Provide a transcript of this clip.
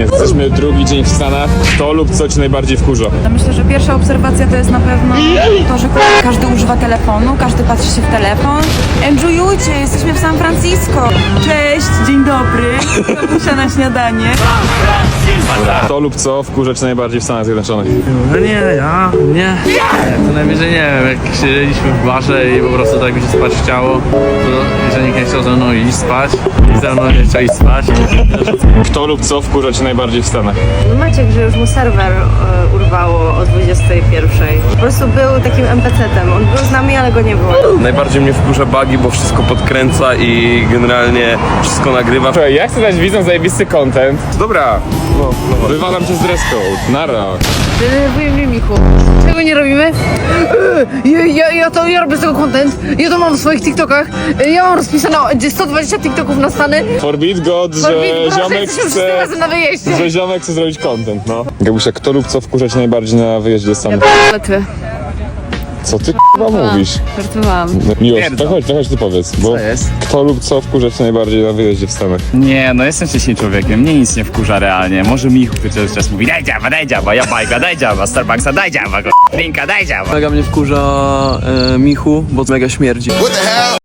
Jesteśmy drugi dzień w Stanach. Kto lub co ci najbardziej wkurza? Myślę, że pierwsza obserwacja to jest na pewno to, że każdy używa telefonu, każdy patrzy się w telefon. Enjoyujcie, jesteśmy w San Francisco. Cześć, dzień dobry. Kapusia na śniadanie. Kto lub co wkurza ci najbardziej w Stanach Zjednoczonych? No nie, ja, nie. To najwyżej nie wiem, jak siedzieliśmy w barze i po prostu tak mi się spać chciało, to jeżeli nikt nie chciał ze mną iść spać, i ze mną nie chciał iść spać, Kto lub co wkurza ci najbardziej w Stanach? Maciek, że już mu serwer e, urwało o 21. Po prostu był takim NPC-tem. On był z nami, ale go nie było. Najbardziej mnie wkurza bugi, bo wszystko podkręca i generalnie wszystko nagrywa. Słuchaj, ja chcę dać widzom zajebisty content. Dobra, no, no. wywalam cię z dress code. Nara. Denerwuje mnie Michu. Czego nie robimy? Ja, ja, ja to ja robię z tego content. Ja to mam w swoich TikTokach. Ja mam rozpisane 120 TikToków na Stany. Forbid God, że Forbid, ziomek chce... wszyscy razem na wyjeździe. Że ziomek chce zrobić content, no. Gabusia, kto lub co wkurza ci najbardziej na wyjeździe do Stanów? Co ty k***a mówisz? Żartowałam. No, Miłosz, to chodź, to chodź ty powiedz. Bo jest? Kto lub co wkurza cię najbardziej na wyjeździe w Stanach? Nie, no jestem wcześniej człowiekiem, mnie nic nie wkurza realnie. Może Michu, który cały czas mówi daj dziaba, daj dziaba, ja bajka, daj dziaba, Starbucksa, daj dziaba, go, drinka, daj dziaba. Mega mnie wkurza e, Michu, bo mega śmierdzi.